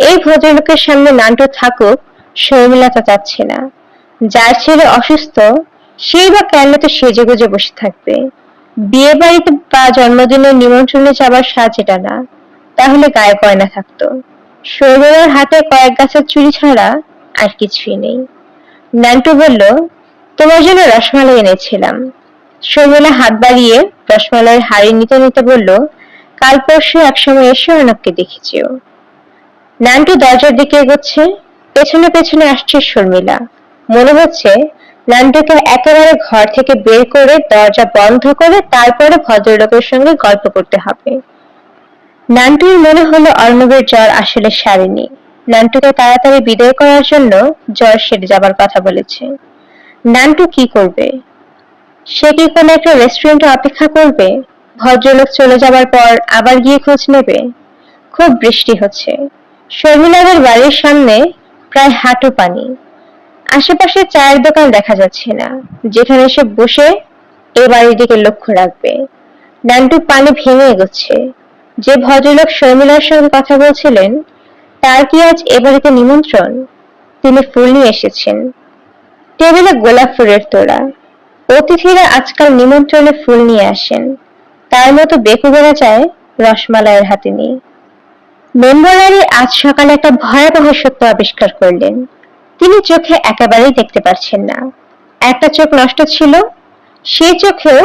এই ভদ্রলোকের সামনে নান্টু থাকুক, শর্মিলা তা চাচ্ছে না। যার ছেলে অসুস্থ, সেই বা কেন তো সেজে গুজে বসে থাকবে। বিয়ে বাড়িতে বা জন্মদিনের নিমন্ত্রণে যাবার সাজ এটা না। তাহলে গায়ে গয়না থাকতো। শর্মিলার হাতে কয়েক গাছের চুড়ি ছাড়া আর কিছুই নেই। নান্টু বলল, তোমার জন্য রসমালাই এনেছিলাম। শর্মিলা হাত বাড়িয়ে রসমালাইয়ের হাড়ি নিতে নিতে বলল, কাল পরশু একসময় এসে অর্ণবকে দেখেছিও নান্টু দরজার দিকে এগোচ্ছে, পেছনে পেছনে আসছে শর্মিলা। মনে হচ্ছে নান্টুকে একেবারে ঘর থেকে বের করে দরজা বন্ধ করে তারপরে ভদ্রলোকের সঙ্গে গল্প করতে হবে। নান্টুর মনে হলো অর্ণবের জ্বর আসলে সারেনি। নান্টুকে তাড়াতাড়ি বিদায় করার জন্য জ্বর সেরে যাবার কথা বলেছে। নান্টু কি করবে? সে কি কোনো একটা রেস্টুরেন্টে অপেক্ষা করবে? ভদ্রলোক চলে যাবার পর আবার গিয়ে খোঁজ নেবে? খুব বৃষ্টি হচ্ছে। শর্মিলাদের বাড়ির সামনে প্রায় হাঁটু পানি। আশেপাশে চায়ের দোকান দেখা যাচ্ছে না। যেখানে সে বসে এ বাড়ির দিকে লক্ষ্য রাখবে। নান্টু পানি ভেঙে এগোচ্ছে। যে ভদ্রলোক শর্মিলার সঙ্গে কথা বলছিলেন, তার কি আজ এ বাড়িতে নিমন্ত্রণ? তিনি ফুল নিয়ে এসেছেন। টেবিলে গোলাপ ফুলের তোড়া। অতিথিরা আজকাল নিমন্ত্রণে ফুল নিয়ে আসেন। তার মতো বেকু বেড়া যায় রসমালাইয়ের হাতে নিয়ে। মেম্বরারি আজ সকালে একটা ভয়াবহ সত্য আবিষ্কার করলেন। তিনি চোখে একেবারেই দেখতে পারছেন না। একটা চোখ নষ্ট ছিল, সে চোখেও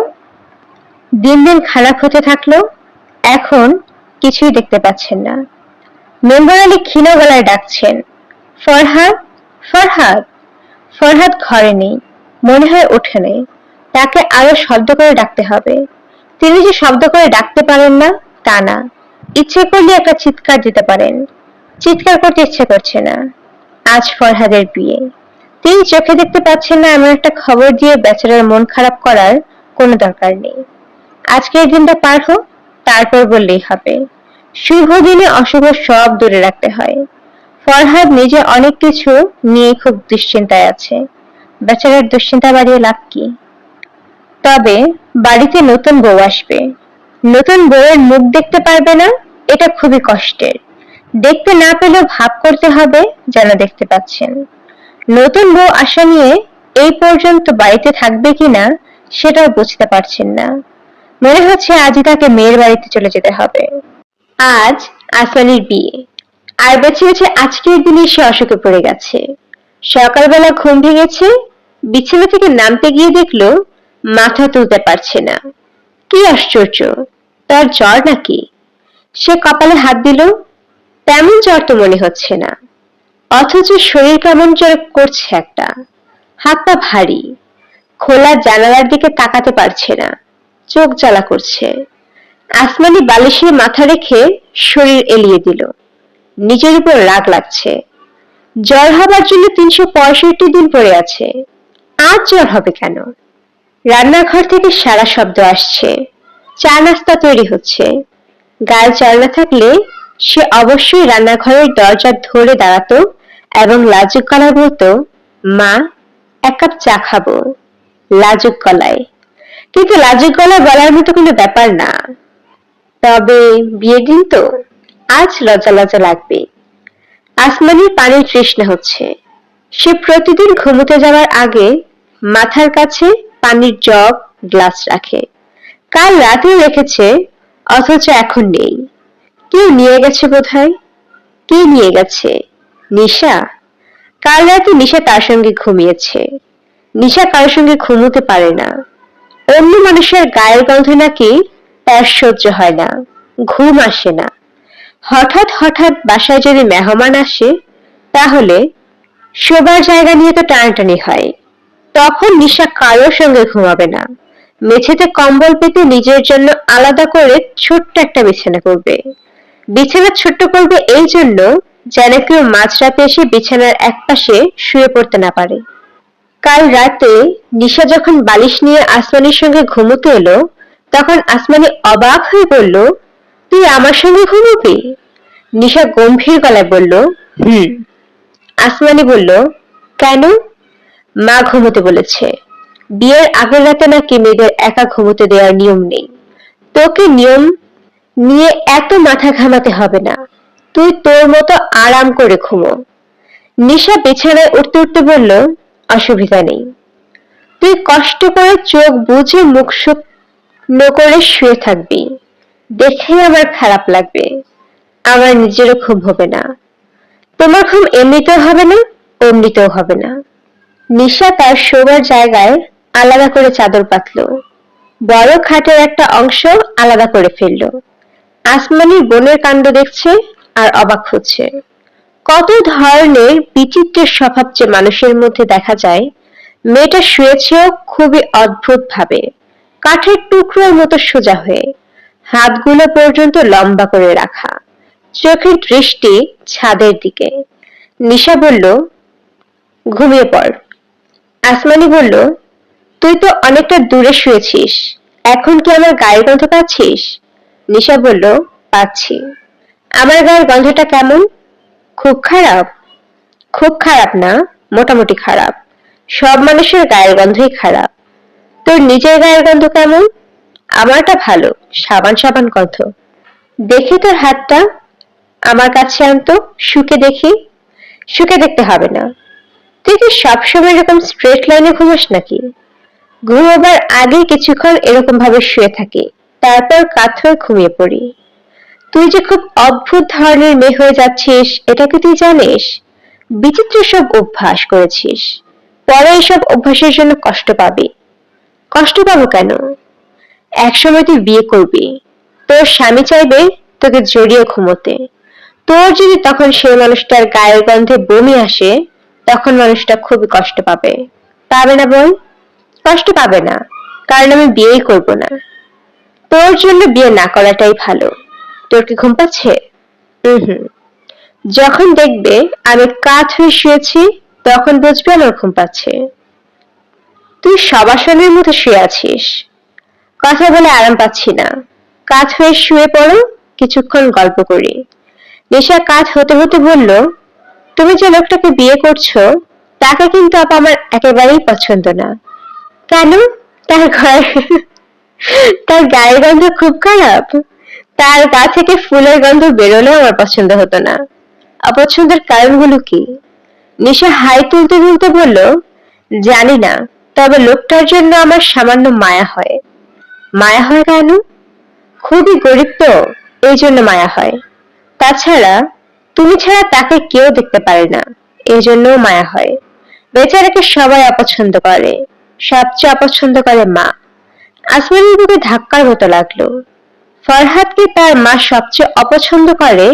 দিন দিন খারাপ হতে থাকল, এখন কিছুই দেখতে পাচ্ছেন না। মেম্বার আলী ক্ষীণ গলায় ডাকছেন, ফরহাদ ফরহাদ ফরহাদ ঘরে নেই, মনে হয় ওঠে নেই। তাকে আরও শব্দ করে ডাকতে হবে। তিনি যে শব্দ করে ডাকতে পারেন না, তা না। ইচ্ছে করলে একটা চিৎকার দিতে পারেন। চিৎকার করতে ইচ্ছে করছে না। আজ ফরহাদের বিয়ে। তিনি চোখে দেখতে পাচ্ছেন না এমন একটা খবর দিয়ে বেচারার মন খারাপ করার কোনো দরকার নেই। আজকের দিনটা পার হোক, তারপর বললেই হবে। শুভ দিনে অশুভ সব দূরে রাখতে হয়। ফরহাদ নিজে অনেক কিছু নিয়ে খুব দুশ্চিন্তায় আছে। বেচারার দুশ্চিন্তা বাড়িয়ে লাভ কি? তবে বাড়িতে নতুন বউ আসবে। নতুন বউয়ের মুখ দেখতে পারবে না, এটা খুবই কষ্টের। দেখতে না পেলেও ভাব করতে হবে যেন দেখতে পাচ্ছেন। নতুন বউ আসা নিয়ে এই পর্যন্ত বাড়িতে থাকবে কিনা, সেটাও বুঝতে পারছেন না। মনে হচ্ছে আজই তাকে মেয়ের বাড়িতে চলে যেতে হবে। আজ আসমানির বিয়ে। আর বেছে বেছে আজকের দিনে সে অসুখে পড়ে গেছে। সকালবেলা ঘুম ভেঙেছে, বিছানা থেকে নামতে গিয়ে দেখল, মাথা তুলতে পারছে না। কি আশ্চর্য, তার জ্বর নাকি? সে কপালে হাত দিল, তেমন জ্বর তো মনে হচ্ছে না। অথচ শরীর কেমন জ্বর করছে একটা। হাত পা ভারী, খোলা জানালার দিকে তাকাতে পারছে না, চোখ জ্বালা করছে। আসমানি বালিশে মাথা রেখে শরীর এলিয়ে দিল। নিজের উপর রাগ লাগছে। জ্বর হবার জন্য তিনশো পঁয়ষট্টি দিন পড়ে আছে। আজ জ্বর হবে কেন? রান্নাঘর থেকে সারা শব্দ আসছে। চা নাস্তা তৈরি হচ্ছে। গায়ে চাল না থাকলে সে অবশ্যই রান্নাঘরের দরজা ধরে দাঁড়াতো এবং লাজুক গলায় বলতো, মা, এক কাপ চা খাব। লাজুক গলায়। কিন্তু লাজুক গলায় বলার মতো কোনো ব্যাপার না। তবে বিয়ের দিন তো আজ লজ্জা লজ্জা লাগবে। আসমানির পানির তৃষ্ণা হচ্ছে। সে প্রতিদিন ঘুমোতে যাওয়ার আগে মাথার কাছে পানির জগ, গ্লাস রাখে। কাল রাতে রেখেছে, অথচ এখন নেই। কে নিয়ে গেছে বোধহয়? কে নিয়ে গেছে? নিশা? কাল রাতে নিশা তার সঙ্গে ঘুমিয়েছে। নিশা কারোর সঙ্গে ঘুমোতে পারে না। অন্য মানুষের গায়ের গন্ধ নাকি তার সহ্য হয় না, ঘুম আসে না। হঠাৎ হঠাৎ বাসায় যদি মেহমান আসে, তাহলে শোবার জায়গা নিয়ে তো টানাটানি হয়। তখন নিশা কারোর সঙ্গে ঘুমাবে না। মেঝেতে কম্বল পেতে নিজের জন্য আলাদা করে ছোট্ট একটা বিছানা করবে। বিছানা ছোট্ট করবে এই জন্য যেন কেউ মাঝরাতে এসে বিছানার একপাশে শুয়ে পড়তে না পারে। কাল রাতে নিশা যখন বালিশ নিয়ে আসমানির সঙ্গে ঘুমোতে এলো, তখন আসমানি অবাক হয়ে বলল, তুই আমার সঙ্গে ঘুমোবি? নিশা গম্ভীর গলায় বলল, হুম। আসমানি বলল, কেন? মা ঘুমোতে বলেছে। বিয়ের আগের রাতে নাকি মেয়েদের একা ঘুমোতে দেওয়ার নিয়ম নেই। তোকে নিয়ম নিয়ে এত মাথা ঘামাতে হবে না। তুই তোর মতো আরাম করে ঘুমো। নিশা বিছানায় উঠতে উঠতে বলল, অসুবিধা নেই। তুই কষ্ট করে চোখ বুঝে মুখ শুকনো করে শুয়ে থাকবি। দেখেই আমার খারাপ লাগবে। আমার নিজেরও ঘুম হবে না। তোমার ঘুম এমনিতেও হবে না, অমনিতেও হবে না। নিশা তার শোবার জায়গায় আলাদা করে চাদর পাতল। বড় খাটের একটা অংশ আলাদা করে ফেলল। আসমানি বনের কাণ্ড দেখছে আর অবাক হচ্ছে। কত ধরনের বিচিত্রের স্বভাব যে মানুষের মধ্যে দেখা যায়, মেয়েটা শুয়েছেও খুবই অদ্ভুত ভাবে কাঠের টুকরোর মতো সোজা হয়ে, হাতগুলো পর্যন্ত লম্বা করে রাখা। চোখের দৃষ্টি ছাদের দিকে। নিশা বলল, ঘুমিয়ে পড়। আসমানি বলল, তুই তো অনেকটা দূরে শুয়েছিস। এখন কি আমার গায়ের গন্ধ পাচ্ছিস? নিশা বলল, পাচ্ছি। আমার গায়ের গন্ধটা কেমন? খুব খারাপ। খুব খারাপ না, মোটামুটি খারাপ। সব মানুষের গায়ের গন্ধই খারাপ। তোর নিজের গায়ের গন্ধ কেমন? আমারটা ভালো, সাবান সাবান গন্ধ। দেখি তোর হাতটা। আমার কাছে আনতো, শুকে দেখি। শুকে দেখতে হবে না। তুই কি সবসময় এরকম স্ট্রেট লাইনে ঘুমাস নাকি? ঘুমাবার আগে কিছুক্ষণ এরকম ভাবে শুয়ে থাকি, তারপর কাত হয়ে ঘুমিয়ে পড়ি। তুই যে খুব অদ্ভুত ধরনের মেয়ে হয়ে যাচ্ছিস, এটা কি তুই জানিস? বিচিত্র সব অভ্যাস করেছিস। পরে এসব অভ্যাসের জন্য কষ্ট পাবি। কষ্ট পাবো কেন? একসময় তুই বিয়ে করবি। তোর স্বামী চাইবে তোকে জড়িয়ে ঘুমোতে। তোর যদি তখন সেই মানুষটার গায়ের গন্ধে বমি আসে তখন মানুষটা খুবই কষ্ট পাবে। পাবে না বল কষ্ট পাবে না। কারণ আমি বিয়েই করব না। তোর জন্য বিয়ে না করাটাই ভালো। তোর কি ঘুম পাচ্ছে? হুম যখন দেখবে আমি কাঠ হয়ে শুয়েছি তখন বুঝবে আমার ঘুম পাচ্ছে। তুই সবাসনের মতো শুয়ে আছিস। কথা বলে আরাম পাচ্ছি না। কাজ হয়ে শুয়ে পড়ো কিছুক্ষণ গল্প করি। নেশা কাজ হতে হতে বলল তুমি যে লোকটাকে বিয়ে করছ, তাকে কিন্তু আপা আমার একেবারেই পছন্দ না। কেন? তার ঘর তার গায়ের গন্ধ খুব খারাপ। তার গা থেকে ফুলের গন্ধ বেরোলেও আমার পছন্দ হতো না। অপছন্দের কারণগুলো কি? নিশা হাই তুলতে তুলতে বলল, জানি না, তবে লোকটার জন্য আমার সামান্য মায়া হয়। মায়া হয় কেন? খুবই গরিব তো, এই জন্য মায়া হয়। তাছাড়া তুমি ছাড়া তাকে কেউ দেখতে পারে না। এই জন্য মায়া হয়। বেচারাকে সবাই অপছন্দ করে। সবচেয়ে অপছন্দ করে মা। আসমানের বুকে ধাক্কার মতো লাগল। ফরহাদকে তার মা সবচেয়ে অপছন্দ করে,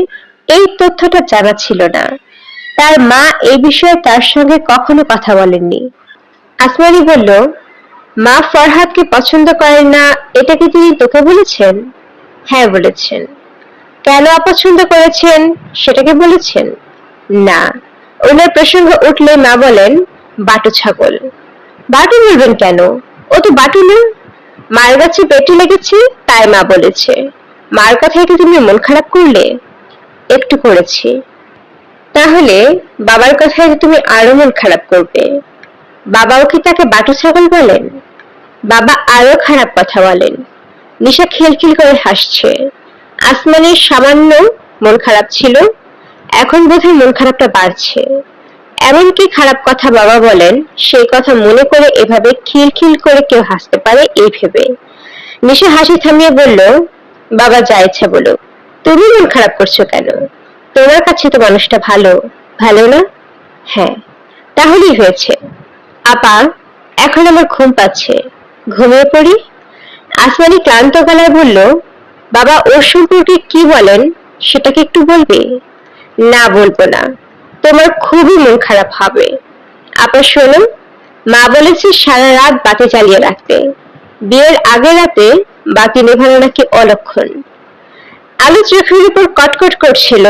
এই তথ্যটা জানা ছিল না। তার মা এই বিষয়ে তার সঙ্গে কখনো কথা বলেননি। আসমানি বলল, মা ফরহাদকে পছন্দ করেন না, এটা কি তিনি তোকে বলেছেন? হ্যাঁ বলেছেন। কেন অপছন্দ করেছেন সেটাকে বলেছেন? না। ওনার প্রসঙ্গ উঠলে মা বলেন, বাটু ছাগল। বাটু বলবেন কেন? ও তো বাটু না। মায়ের কাছে পেটে লেগেছে, তাই মা বলেছে। মার কথায় কি তুমি মন খারাপ করলে? একটু করেছি। তাহলে বাবার কথায় তুমি আরও মন খারাপ করবে? বাবাও কি তাকে বাটু ছাগল বলেন? বাবা আরও খারাপ কথা বলেন। নিশা খিলখিল করে হাসছে। আসমানের সামান্য মন খারাপ ছিল। এখন বোধহয় মন খারাপটা বাড়ছে। এমন কি খারাপ কথা বাবা বলেন, সেই কথা মনে করে এভাবে খিলখিল করে কেউ হাসতে পারে এই ভেবে। নিশা হাসি থামিয়ে বলল, বাবা, যা ইচ্ছা বলো। তুমি মন খারাপ করছ কেন? তোমার কাছে তো মানুষটা ভালো। ভালো না? হ্যাঁ তাহলেই হয়েছে। আপা, এখন আমার ঘুম পাচ্ছে। ঘুমিয়ে পড়ি? আসমানি ক্লান্ত গলায় বলল বাবা, ওর সম্পর্কে কি বলেন সেটাকে একটু বলবে? না, বলব না। তোমার খুবই মন খারাপ হবে। আপা শোনো মা বলেছে সারা রাত বাতি চালিয়ে রাখতে। বিয়ের আগে রাতে বাতি নেভানো নাকি অলক্ষণ। আলো চোখের উপর কটকট করছিল,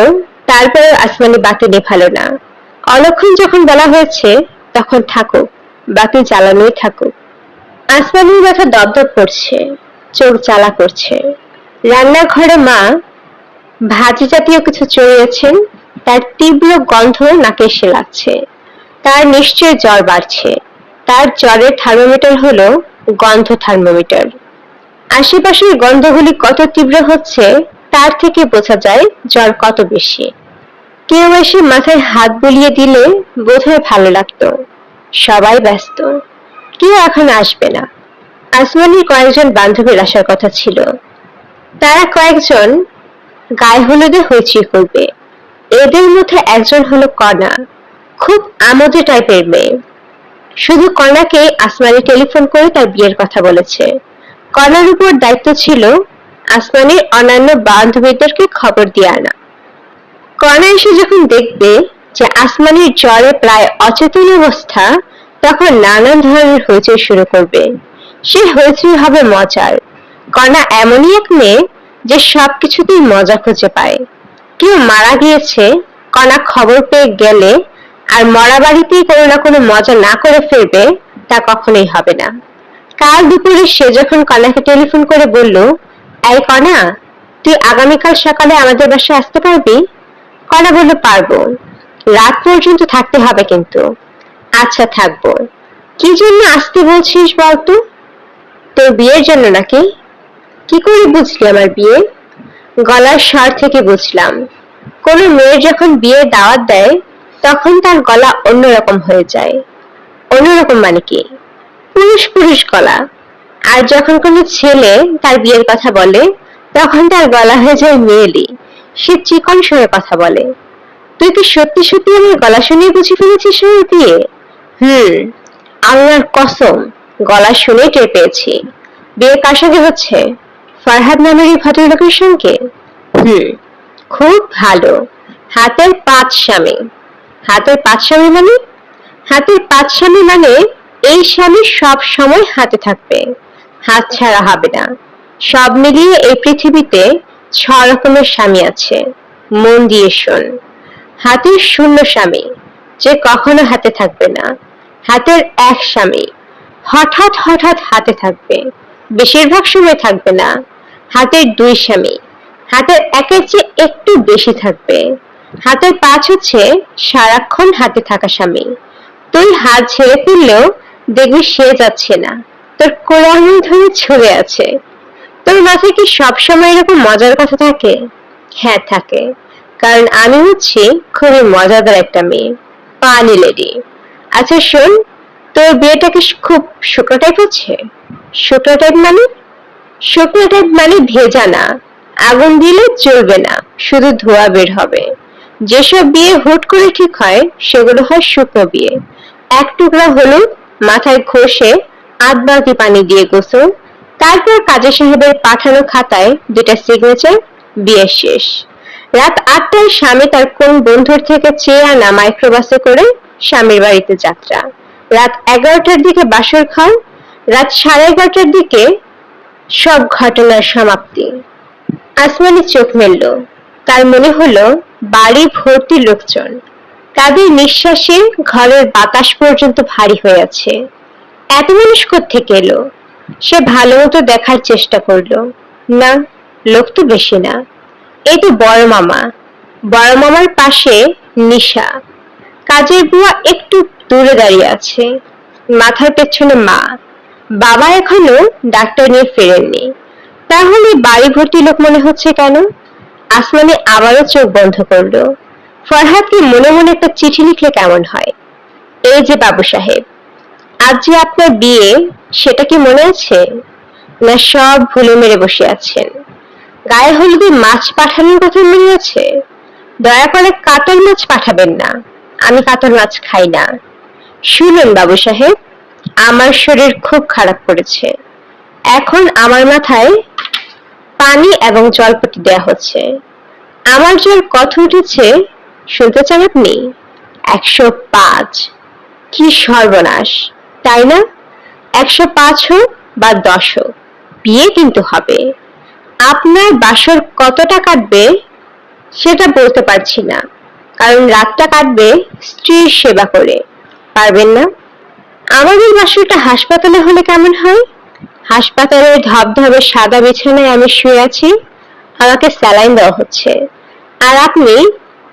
তারপরে আসমানি বাতি নেভালো না। অলক্ষণ যখন বলা হয়েছে, তখন থাকুক, বাতি জ্বালানোই থাকুক। আসমানির মাথা দপদপ করছে, চোখ জ্বালা করছে। রান্নাঘরে মা ভাজি জাতীয় কিছু চড়িয়েছেন, তার তীব্র গন্ধ নাকে এসে লাগছে। তার নিশ্চয় জ্বর বাড়ছে। তার জ্বরের থার্মোমিটার হলো গন্ধ থার্মোমিটার। আশেপাশের গন্ধগুলি কত তীব্র হচ্ছে, তার থেকে বোঝা যায় জ্বর কত বেশি। কেউ এসে মাথায় হাত বুলিয়ে দিলে বোধহয় ভালো লাগতো। সবাই ব্যস্ত। কেউ এখন আসবে না। আসমানির কয়েকজন বান্ধবীর আসার কথা ছিল। তারা কয়েকজন গায়ে হলুদে হইচই করবে। এদের মধ্যে একজন হলো কণা, খুব আমোদে টাইপের মেয়ে। শুধু কণাকে আসমানি টেলিফোন করে তার বিয়ের কথা বলেছে। কণার উপর দায়িত্ব ছিল আসমানির অন্যান্য বান্ধবীদেরকে খবর দিয়ে আনা। কণা এসে যখন দেখবে যে আসমানির জ্বরে প্রায় অচেতন অবস্থা, তখন নানান ধরনের হইচই শুরু করবে। সে হইচই হবে মজার। কণা এমনই এক মেয়ে যে সব কিছুতেই মজা খুঁজে পায়। কেউ মারা গিয়েছে কণা খবর পেয়ে গেলে আর মরা বাড়িতেই কোনো না কোনো মজা না করে ফিরবে তা কখনোই হবে না। কাল দুপুরে সে যখন কণাকে টেলিফোন করে বলল, এই কণা তুই আগামীকাল সকালে আমাদের বাসায় আসতে পারবি? কণা বলল, পারব। রাত পর্যন্ত থাকতে হবে কিন্তু। আচ্ছা থাকব। কি জন্য আসতে বলছিস বলতো তোর বিয়ের জন্য নাকি? কি করে বুঝলি আমার বিয়ে? গলার স্বর থেকে বুঝলাম। কোনো মেয়ের যখন বিয়ে দাওয়াত দেয়, তখন তার গলা অন্যরকম হয়ে যায়। অন্যরকম মানে কি? পুরুষ পুরুষ গলা। আর যখন কোনো ছেলে তার বিয়ের কথা বলে, তখন তার গলা হয়ে যায় মেয়েলি। সে চিকন সুরে কথা বলে। তুই কি সত্যি সত্যি আমার গলা শুনে বুঝে ফেলেছিস বিয়ে? হুম, আল্লাহর কসম, গলা শুনে টের পেয়েছি। বিয়ে কার সাথে হচ্ছে? ফারহাদ নামের এই ভদ্রলোকের সঙ্গে? হুম খুব ভালো। হাতের পাঁচ স্বামী হাতের পাঁচ স্বামী মানে? হাতের পাঁচ স্বামী মানে এই স্বামী সব সময় হাতে থাকবে। হাত ছাড়া হবে না। সব মিলিয়ে এই পৃথিবীতে ছ রকমের স্বামী আছে। মন দিয়ে শোন। হাতের শূন্য স্বামী যে কখনো হাতে থাকবে না। হাতের এক স্বামী হঠাৎ হঠাৎ হাতে থাকবে। বেশিরভাগ সময় থাকবে না। হাতের দুই স্বামী। হাতের একের চেয়ে একটু বেশি থাকবে। হাতের পাঁচ হচ্ছে সারাক্ষণ হাতে থাকা স্বামী। তুই হাত ছেড়ে ফেললেও দেখবি সে যাচ্ছে না। তোর কোরআন ধরে ছড়ে আছে। তোর মাথায় কি সবসময় এরকম মজার কথা থাকে? হ্যাঁ থাকে। কারণ আমি হচ্ছি খুবই মজাদার একটা মেয়ে। পানি লেডি। আচ্ছা শোন, তোর বিয়েটা কি খুব শুকনো টাইপ হচ্ছে? শুকনো মানে? শুকনো মানে ভেজা না। আগুন দিলে চলবে না, শুধু ধোয়া বের হবে। যেসব বিয়ে হুট করে ঠিক হয়, সেগুলো হয় শুকনো বিয়ে। এক টুকরা হলুদ, মাথায় ঘষে আধ বালতি পানি দিয়ে গোসল। তারপর কাজী সাহেবের পাঠানো খাতায় দুটা সিগনেচার বিয়ে শেষ। রাত আটটায় স্বামী তার কোন বন্ধুর থেকে চেয়ে আনা মাইক্রোবাসে করে স্বামীর বাড়িতে যাত্রা। রাত এগারোটার দিকে বাসর খান রাত সাড়ে এগারোটার দিকে সব ঘটনার সমাপ্তি। আসমানি চোখ মেলল। তার মনে হলো বাড়ি ভর্তি লোকজন। তাদের নিঃশ্বাসে ঘরের বাতাস পর্যন্ত ভারী হয়ে আছে। এত মানুষ থেকে এলো? সে ভালো মতো দেখার চেষ্টা করল। না, লোক তো বেশি না। এই তো বড় মামা। বড় মামার পাশে নিশা। কাজের বুয়া একটু দূরে দাঁড়িয়ে আছে। মাথার পেছনে মা। বাবা এখনও ডাক্তার নিয়ে ফেরেননি। তাহলে বাড়ি ভর্তি লোক মনে হচ্ছে কেন? আসমানি আবারও চোখ বন্ধ করল। ফরহাদকে মনে মনে একটা চিঠি লিখলে কেমন হয়? এই যে বাবু সাহেব, আজ যে আপনার বিয়ে, সেটা কি মনে আছে? না, সব ভুলে মেরে বসে আছেন। গায়ে হলুদে মাছ পাঠানোর কথা মনে আছে? দয়া করে কাতল মাছ পাঠাবেন না। আমি কাতল মাছ খাই না। শুনুন বাবু সাহেব আমার শরীর খুব খারাপ করেছে। এখন আমার মাথায় পানি এবং জলপটি দেয়া হচ্ছে। আমার জ্বর কত উঠেছে, শুনতে চান আপনি? একশো পাঁচ। কি সর্বনাশ, তাই না? একশো পাঁচ হোক বা দশ হোক, বিয়ে কিন্তু হবে। আপনার বাসর কতটা কাটবে সেটা বলতে পারছি না। কারণ রাতটা কাটবে স্ত্রীর সেবা করে। পারবেন না? আমাদের বাসরটা হাসপাতালে হলে কেমন হয়? হাসপাতালের ধবধবে সাদা বিছানায় আমি শুয়ে আছি, আমাকে স্যালাইন দেওয়া হচ্ছে। আর আপনি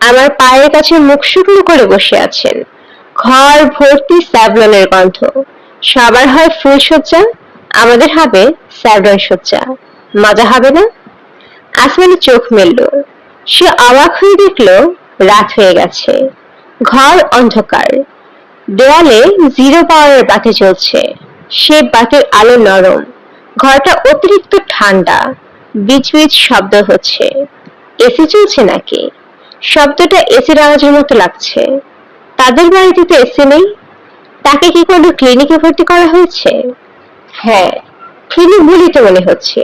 আমার পায়ের কাছে মুখ শুকনো করে বসে আছেন। ঘর ভর্তি স্যাভলনের গন্ধ। সবার হয় ফুল সজ্জা আমাদের হবে স্যাভলন সজ্জা মজা হবে না? আসমানি চোখ মেলল। সে অবাক হয়ে দেখল, রাত হয়ে গেছে। ঘর অন্ধকার। দেয়ালে জিরো পাওয়ারের বাতি জ্বলছে। সে বাতির আলো নরম। ঘরটা অতিরিক্ত ঠান্ডা। বিচ বিচ শব্দ হচ্ছে। এসি চলছে নাকি? শব্দটা এসির আওয়াজের মতো লাগছে। তাদের বাড়িতে তো এসি নেই। তাকে কি কোনো ক্লিনিকে ভর্তি করা হয়েছে? হ্যাঁ ক্লিনিক বলেই তো মনে হচ্ছে।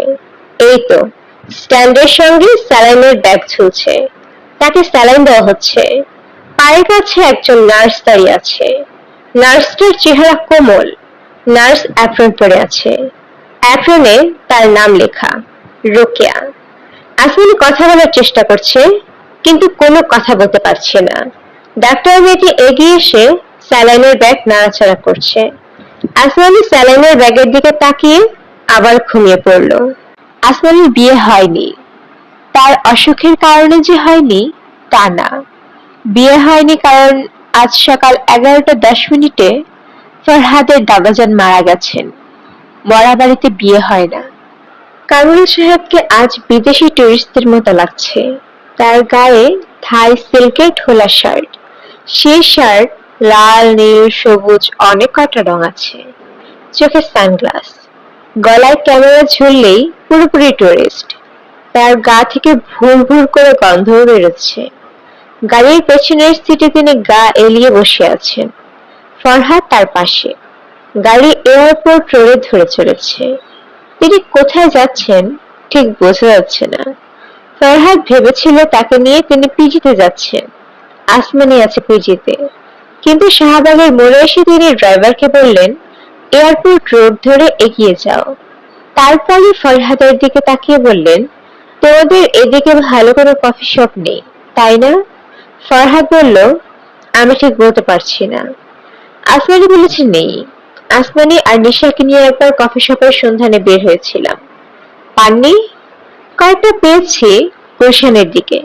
এই তো, স্ট্যান্ডের সঙ্গে স্যালাইনের ব্যাগ ঝুলছে। তাকে স্যালাইন দেওয়া হচ্ছে। পায়ের কাছে একজন নার্স দাঁড়িয়ে আছে। নার্সটার চেহারা কোমল। নার্স অ্যাপ্রন পরে আছে। অ্যাপ্রনে তার নাম লেখা, রোকেয়া। আসমানি কথা বলার চেষ্টা করছে, কিন্তু কোনো কথা বলতে পারছে না। ডাক্তার মেয়েটি এগিয়ে এসে স্যালাইনের ব্যাগ নাড়াচাড়া করছে। আসমানি স্যালাইনের ব্যাগের দিকে তাকিয়ে আবার ঘুমিয়ে পড়ল। আসমানির বিয়ে হয়নি। তার অসুখের কারণে যে হয়নি, তা না। বিয়ে হয়নি কারণ আজ সকাল এগারোটা দশ মিনিটে ফরহাদের দাদাজান মারা গেছেন। মরা বাড়িতে বিয়ে হয় না। কামরুল সাহেবকে আজ বিদেশি টুরিস্টদের মতো লাগছে। তার গায়ে থাই সিল্কের ঢোলা শার্ট সেই শার্ট লাল, নীল, সবুজ, অনেক কটা রং আছে। চোখে সানগ্লাস গলায় ক্যামেরা ঝুললেই পুরোপুরি টুরিস্ট তার গা থেকে ভুর ভুর করে গন্ধ বেরোচ্ছে। গাড়ির পেছনের সিটে তিনি গা এলিয়ে বসে আছেন। ফরহাদ তার পাশে। গাড়ি এয়ারপোর্ট রোডে ধরে চলেছে। তিনি কোথায় যাচ্ছেন ঠিক বোঝা যাচ্ছে না। ফরহাদ ভেবেছিল তাকে নিয়ে তিনি পিজিতে যাচ্ছেন। আসমানি আছে পিজিতে। কিন্তু শাহবাগের মোড়ে এসে তিনি ড্রাইভারকে বললেন, এয়ারপোর্ট রোড ধরে এগিয়ে যাও। তারপরে ফরহাদের দিকে তাকিয়ে বললেন, তোমাদের এদিকে ভালো কোনো কফি শপ নেই, তাই না? ফরহাদ বলল, আমি ঠিক বলতে পারছি না। আসমানি বলেছে, নেই। আসমানি আর নিশাকে নিয়ে একবার কফি শপের সন্ধানে বের হয়েছিলাম। পাননি? কয়েকটা পেয়েছি গুলশানের দিকে,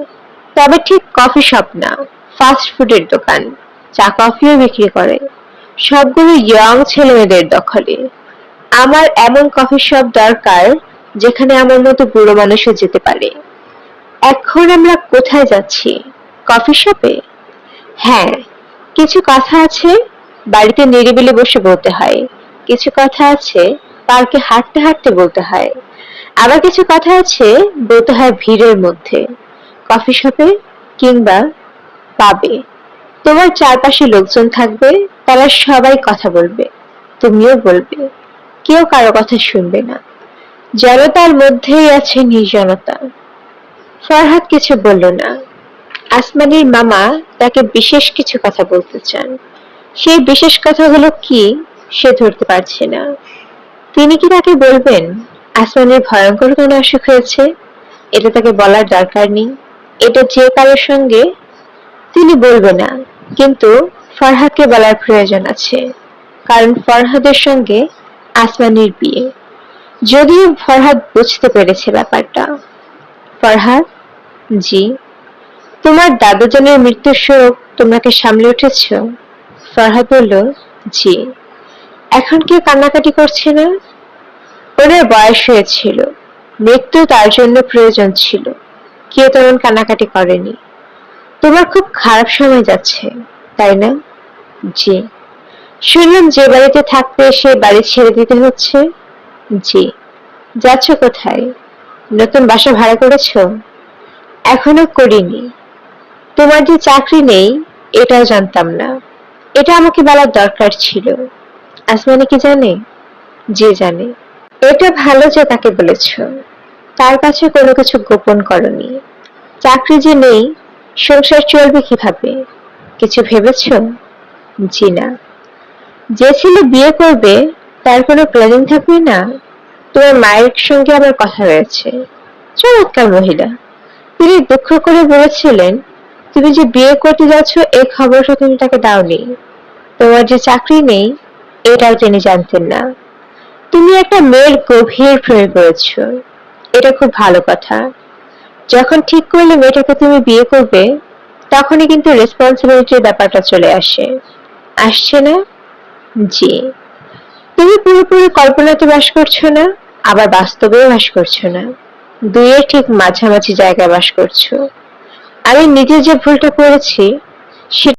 তবে ঠিক কফি শপ না, ফাস্ট ফুডের দোকান। চা কফিও বিক্রি করে। সবগুলো ইয়ং ছেলে মেয়েদের দখলে। আমার এমন কফি শপ দরকার যেখানে আমার মতো বুড়ো মানুষও যেতে পারে। এখন আমরা কোথায় যাচ্ছি? কফি শপে হ্যাঁ কিছু কথা আছে, বাড়িতে নিরিবিলি বসে বলতে হয়। কিছু কথা আছে, পার্কে হাঁটতে হাঁটতে বলতে হয়। আবার কিছু কথা আছে, বলতে হয় ভিড়ের মধ্যে। কফি শপে কিংবা পাবে তোমার চারপাশে লোকজন থাকবে, তারা সবাই কথা বলবে। তুমিও বলবে। কেউ কারও কথা শুনবে না। জনতার মধ্যেই আছে নির্জনতা। ফরহাদ কিছু বলল না। আসমানির মামা তাকে বিশেষ কিছু কথা বলতে চান। সেই বিশেষ কথাগুলো কি সে ধরতে পারছে না। তিনি কি তাকে বলবেন, আসমানের ভয়ঙ্কর কোনো অসুখ হয়েছে? এটা তাকে বলার দরকার নেই। এটা যে কারোর সঙ্গে তিনি বলবে না। কিন্তু ফরহাদকে বলার প্রয়োজন আছে। কারণ ফরহাদের সঙ্গে আসমানির বিয়ে। যদিও ফরহাদ বুঝতে পেরেছে ব্যাপারটা। ফরহাদ? জি। তোমার দাদুজনের মৃত্যুর শোক তোমাকে সামলে উঠেছ? ফরহাদ বলল, জি। এখন কি কান্নাকাটি করছে না? ওনার বয়স হয়েছিল। মৃত্যু তার জন্য প্রয়োজন ছিল। কেউ তেমন কান্নাকাটি করেনি। তোমার খুব খারাপ সময় যাচ্ছে, তাই না? জি। শুনলাম যে বাড়িতে থাকতে সে বাড়ি ছেড়ে দিতে হচ্ছে? জি। যাচ্ছ কোথায়? নতুন বাসা ভাড়া করেছ? এখনও করিনি। তোমার যে চাকরি নেই, এটাও জানতাম না। এটা আমাকে বলার দরকার ছিল। আসমানি কি জানে? যে জানে। এটা ভালো যে তাকে বলেছ। তার কাছে কোনো কিছু গোপন করনি। চাকরি যে নেই, সংসার চলবে কীভাবে? কিছু ভেবেছ? জি না। যে ছেলে বিয়ে করবে, তার কোনো প্ল্যানিং থাকবে না? তোমার মায়ের সঙ্গে আমার কথা হয়েছে। চমৎকার মহিলা। তিনি দুঃখ করে বলেছিলেন তুমি যে বিয়ে করতে যাচ্ছ এই খবরটা তুমি তাকে দাওনি। তোমার যে চাকরি নেই, এটাও তিনি জানতেন না। তুমি একটা মেয়ের গভীর প্রেমে পড়েছ। এটা খুব ভালো কথা। যখন ঠিক করলে মেয়েটাকে তুমি বিয়ে করবে, তখনই কিন্তু রেসপন্সিবিলিটির ব্যাপারটা চলে আসে। আসছে না? জি। তুমি পুরোপুরি কল্পনাতে বাস করছ না, আবার বাস্তবেও বাস করছ না। দুইয়ের ঠিক মাঝামাঝি জায়গায় বাস করছ। আমি নিজে যে ভুলটা করেছি